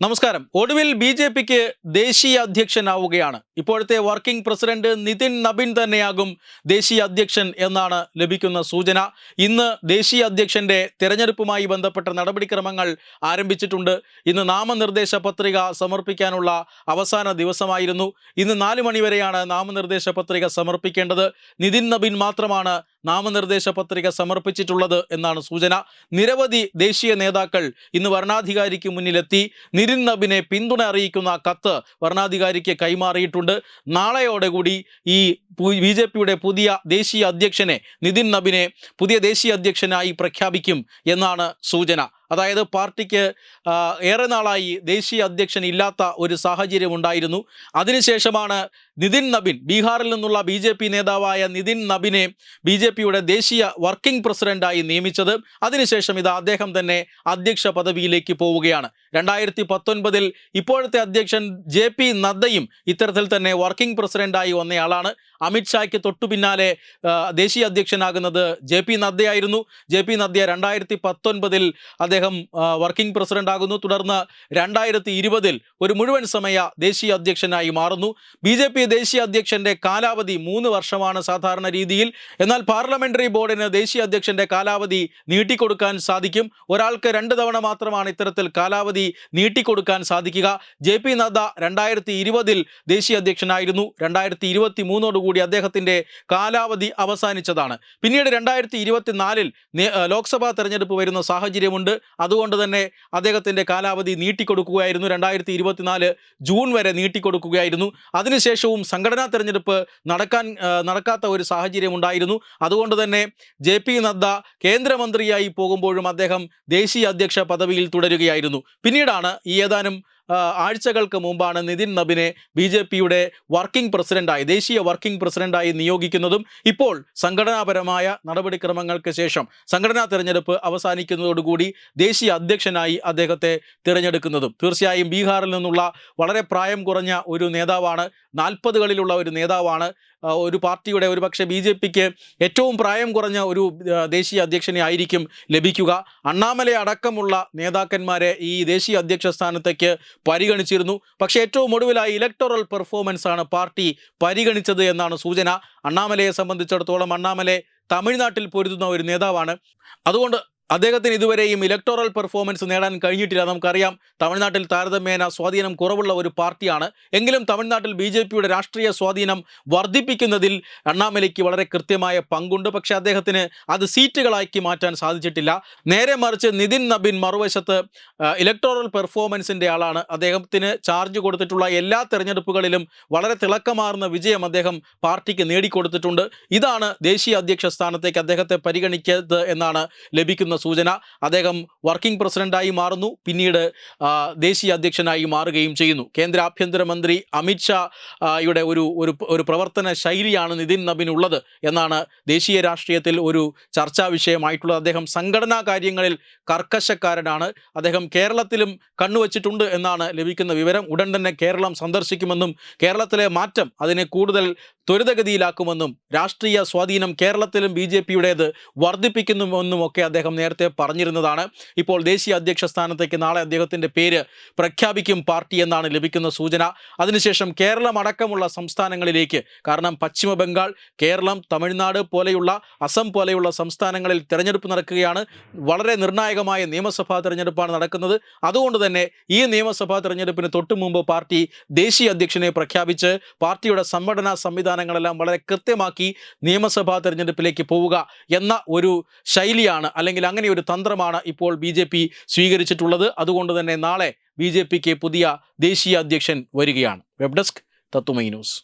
നമസ്കാരം. ഒടുവിൽ B J പിക്ക് ദേശീയ അധ്യക്ഷനാവുകയാണ് ഇപ്പോഴത്തെ വർക്കിംഗ് പ്രസിഡന്റ് നിതിൻ നബിൻ തന്നെയാകും ദേശീയ അധ്യക്ഷൻ എന്നാണ് ലഭിക്കുന്ന സൂചന. ഇന്ന് ദേശീയ അധ്യക്ഷന്റെ തെരഞ്ഞെടുപ്പുമായി ബന്ധപ്പെട്ട നടപടിക്രമങ്ങൾ ആരംഭിച്ചിട്ടുണ്ട്. ഇന്ന് നാമനിർദ്ദേശ പത്രിക സമർപ്പിക്കാനുള്ള അവസാന ദിവസമായിരുന്നു. ഇന്ന് നാല് മണിവരെയാണ് നാമനിർദ്ദേശ പത്രിക സമർപ്പിക്കേണ്ടത്. നിതിൻ നബിൻ മാത്രമാണ് നാമനിർദ്ദേശ പത്രിക സമർപ്പിച്ചിട്ടുള്ളത് എന്നാണ് സൂചന. നിരവധി ദേശീയ നേതാക്കൾ ഇന്ന് വരണാധികാരിക്ക് മുന്നിലെത്തി. നിരിൻ നബിനെ പിന്തുണ അറിയിക്കുന്ന കത്ത് വരണാധികാരിക്ക് കൈമാറിയിട്ടുണ്ട്. നാളെയോടെ കൂടി ഈ ബി ജെ പിയുടെ പുതിയ ദേശീയ അധ്യക്ഷനെ നിതിൻ നബിനെ പുതിയ ദേശീയ അധ്യക്ഷനായി പ്രഖ്യാപിക്കും എന്നാണ് സൂചന. അതായത് പാർട്ടിക്ക് ഏറെ നാളായി ദേശീയ അധ്യക്ഷൻ ഇല്ലാത്ത ഒരു സാഹചര്യം ഉണ്ടായിരുന്നു. അതിനുശേഷമാണ് നിതിൻ നബിൻ ബീഹാറിൽ നിന്നുള്ള ബി ജെ പി നേതാവായ നിതിൻ നബിനെ ബി ജെ പിയുടെ ദേശീയ വർക്കിംഗ് പ്രസിഡന്റായി നിയമിച്ചത്. അതിനുശേഷം ഇത് അദ്ദേഹം തന്നെ അധ്യക്ഷ പദവിയിലേക്ക് പോവുകയാണ്. രണ്ടായിരത്തി പത്തൊൻപതിൽ ഇപ്പോഴത്തെ അധ്യക്ഷൻ ജെ പി നദ്ദയും ഇത്തരത്തിൽ തന്നെ വർക്കിംഗ് പ്രസിഡന്റായി വന്നയാളാണ്. അമിത്ഷായ്ക്ക് തൊട്ടു പിന്നാലെ ദേശീയ അധ്യക്ഷനാകുന്നത് ജെ പി നദ്ദയായിരുന്നു. ജെ പി നദ്ദ രണ്ടായിരത്തി പത്തൊൻപതിൽ അദ്ദേഹം വർക്കിംഗ് പ്രസിഡന്റ് ആകുന്നു തുടർന്ന് രണ്ടായിരത്തി ഇരുപതിൽ ഒരു മുഴുവൻ സമയ ദേശീയ അധ്യക്ഷനായി മാറുന്നു. ബി ജെ പി ദേശീയ അധ്യക്ഷന്റെ കാലാവധി മൂന്ന് വർഷമാണ് സാധാരണ രീതിയിൽ. എന്നാൽ പാർലമെന്ററി ബോർഡിന് ദേശീയ അധ്യക്ഷന്റെ കാലാവധി നീട്ടിക്കൊടുക്കാൻ സാധിക്കും. ഒരാൾക്ക് രണ്ട് തവണ മാത്രമാണ് ഇത്തരത്തിൽ കാലാവധി നീട്ടിക്കൊടുക്കാൻ സാധിക്കുക. ജെ പി നദ്ദ രണ്ടായിരത്തി ഇരുപതിൽ ദേശീയ അധ്യക്ഷനായിരുന്നു. രണ്ടായിരത്തി ഇരുപത്തി മൂന്നോടുകൂടി അദ്ദേഹത്തിന്റെ കാലാവധി അവസാനിച്ചതാണ്. പിന്നീട് രണ്ടായിരത്തി ഇരുപത്തിനാലിൽ ലോക്സഭാ തെരഞ്ഞെടുപ്പ് വരുന്ന സാഹചര്യമുണ്ട്. അതുകൊണ്ട് തന്നെ അദ്ദേഹത്തിന്റെ കാലാവധി നീട്ടിക്കൊടുക്കുകയായിരുന്നു. രണ്ടായിരത്തി ഇരുപത്തിനാല് ജൂൺ വരെ നീട്ടിക്കൊടുക്കുകയായിരുന്നു. അതിനുശേഷവും സംഘടനാ തെരഞ്ഞെടുപ്പ് നടക്കാൻ നടക്കാത്ത ഒരു സാഹചര്യമുണ്ടായിരുന്നു. അതുകൊണ്ട് തന്നെ ജെ പി നദ്ദ കേന്ദ്രമന്ത്രിയായി പോകുമ്പോഴും അദ്ദേഹം ദേശീയ അധ്യക്ഷ പദവിയിൽ തുടരുകയായിരുന്നു. പിന്നീടാണ് ഈ ഏതാനും ആഴ്ചകൾക്ക് മുമ്പാണ് നിതിൻ നബിനെ ബി ജെ പിയുടെ വർക്കിംഗ് പ്രസിഡന്റായി ദേശീയ വർക്കിംഗ് പ്രസിഡന്റായി നിയോഗിക്കുന്നതും ഇപ്പോൾ സംഘടനാപരമായ നടപടിക്രമങ്ങൾക്ക് ശേഷം സംഘടനാ തിരഞ്ഞെടുപ്പ് അവസാനിക്കുന്നതോടുകൂടി ദേശീയ അധ്യക്ഷനായി അദ്ദേഹത്തെ തിരഞ്ഞെടുക്കുന്നതും. തീർച്ചയായും ബീഹാറിൽ നിന്നുള്ള വളരെ പ്രായം കുറഞ്ഞ ഒരു നേതാവാണ് നാൽപ്പതുകളിലുള്ള ഒരു നേതാവാണ് ഒരു പാർട്ടിയുടെ ഒരു പക്ഷേ ബി ജെ പിക്ക് ഏറ്റവും പ്രായം കുറഞ്ഞ ഒരു ദേശീയ അധ്യക്ഷനെ ആയിരിക്കും ലഭിക്കുക. അണ്ണാമല അടക്കമുള്ള നേതാക്കന്മാരെ ഈ ദേശീയ അധ്യക്ഷ സ്ഥാനത്തേക്ക് പരിഗണിച്ചിരുന്നു. പക്ഷേ ഏറ്റവും ഒടുവിലായി ഇലക്ടറൽ പെർഫോമൻസ് ആണ് പാർട്ടി പരിഗണിച്ചത് എന്നാണ് സൂചന. അണ്ണാമലയെ സംബന്ധിച്ചിടത്തോളം അണ്ണാമലെ തമിഴ്നാട്ടിൽ പൊരുതുന്ന ഒരു നേതാവാണ്. അതുകൊണ്ട് അദ്ദേഹത്തിന് ഇതുവരെയും ഇലക്ടോറൽ പെർഫോമൻസ് നേടാൻ കഴിഞ്ഞിട്ടില്ല നമുക്കറിയാം. തമിഴ്നാട്ടിൽ താരതമ്യേന സ്വാധീനം കുറവുള്ള ഒരു പാർട്ടിയാണ്. എങ്കിലും തമിഴ്നാട്ടിൽ ബി ജെ പിയുടെ രാഷ്ട്രീയ സ്വാധീനം വർദ്ധിപ്പിക്കുന്നതിൽ അണ്ണാമലയ്ക്ക് വളരെ കൃത്യമായ പങ്കുണ്ട്. പക്ഷെ അദ്ദേഹത്തിന് അത് സീറ്റുകളാക്കി മാറ്റാൻ സാധിച്ചിട്ടില്ല. നേരെ മറിച്ച് നിതിൻ നബിൻ മറുവശത്ത് ഇലക്ടോറൽ പെർഫോമൻസിന്റെ ആളാണ്. അദ്ദേഹത്തിന് ചാർജ് കൊടുത്തിട്ടുള്ള എല്ലാ തെരഞ്ഞെടുപ്പുകളിലും വളരെ തിളക്കമാർന്ന വിജയം അദ്ദേഹം പാർട്ടിക്ക് നേടിക്കൊടുത്തിട്ടുണ്ട്. ഇതാണ് ദേശീയ അധ്യക്ഷ സ്ഥാനത്തേക്ക് അദ്ദേഹത്തെ പരിഗണിക്കരുത് എന്നാണ് ലഭിക്കുന്ന സൂചന. അദ്ദേഹം വർക്കിംഗ് പ്രസിഡന്റായി മാറുന്നു. പിന്നീട് ദേശീയ അധ്യക്ഷനായി മാറുകയും ചെയ്യുന്നു. കേന്ദ്ര ആഭ്യന്തരമന്ത്രി അമിത്ഷായുടെ ഒരു ഒരു ഒരു പ്രവർത്തന ശൈലിയാണ് നിതിൻ നബിനുള്ളത് എന്നാണ് ദേശീയ രാഷ്ട്രീയത്തിൽ ഒരു ചർച്ചാ വിഷയമായിട്ടുള്ളത്. അദ്ദേഹം സംഘടനാ കാര്യങ്ങളിൽ കർക്കശക്കാരനാണ്. അദ്ദേഹം കേരളത്തിലും കണ്ണുവച്ചിട്ടുണ്ട് എന്നാണ് ലഭിക്കുന്ന വിവരം. ഉടൻ തന്നെ കേരളം സന്ദർശിക്കുമെന്നും കേരളത്തിലെ മാറ്റം അതിനെ കൂടുതൽ ത്വരിതഗതിയിലാക്കുമെന്നും രാഷ്ട്രീയ സ്വാധീനം കേരളത്തിലും ബി ജെ പിയുടേത് വർദ്ധിപ്പിക്കുന്നുവെന്നുമൊക്കെ അദ്ദേഹം നേരത്തെ പറഞ്ഞിരുന്നതാണ്. ഇപ്പോൾ ദേശീയ അധ്യക്ഷ സ്ഥാനത്തേക്ക് നാളെ അദ്ദേഹത്തിന്റെ പേര് പ്രഖ്യാപിക്കും പാർട്ടി എന്നാണ് ലഭിക്കുന്ന സൂചന. അതിനുശേഷം കേരളമടക്കമുള്ള സംസ്ഥാനങ്ങളിലേക്ക് കാരണം പശ്ചിമ ബംഗാൾ കേരളം തമിഴ്നാട് പോലെയുള്ള അസം പോലെയുള്ള സംസ്ഥാനങ്ങളിൽ തിരഞ്ഞെടുപ്പ് നടക്കുകയാണ്. വളരെ നിർണായകമായ നിയമസഭാ തെരഞ്ഞെടുപ്പാണ് നടക്കുന്നത്. അതുകൊണ്ട് തന്നെ ഈ നിയമസഭാ തെരഞ്ഞെടുപ്പിന് തൊട്ടു മുമ്പ് പാർട്ടി ദേശീയ അധ്യക്ഷനെ പ്രഖ്യാപിച്ച് പാർട്ടിയുടെ സംഘടനാ സംവിധാനങ്ങളെല്ലാം വളരെ കൃത്യമാക്കി നിയമസഭാ തെരഞ്ഞെടുപ്പിലേക്ക് പോവുക എന്ന ഒരു ശൈലിയാണ് അല്ലെങ്കിൽ അങ്ങനെ ഒരു തന്ത്രമാണ് ഇപ്പോൾ ബി ജെ പി സ്വീകരിച്ചിട്ടുള്ളത്. അതുകൊണ്ട് തന്നെ നാളെ ബി ജെ പിക്ക് പുതിയ ദേശീയ അധ്യക്ഷൻ വരികയാണ്. വെബ് ഡെസ്ക് തത്തുമൈ ന്യൂസ്.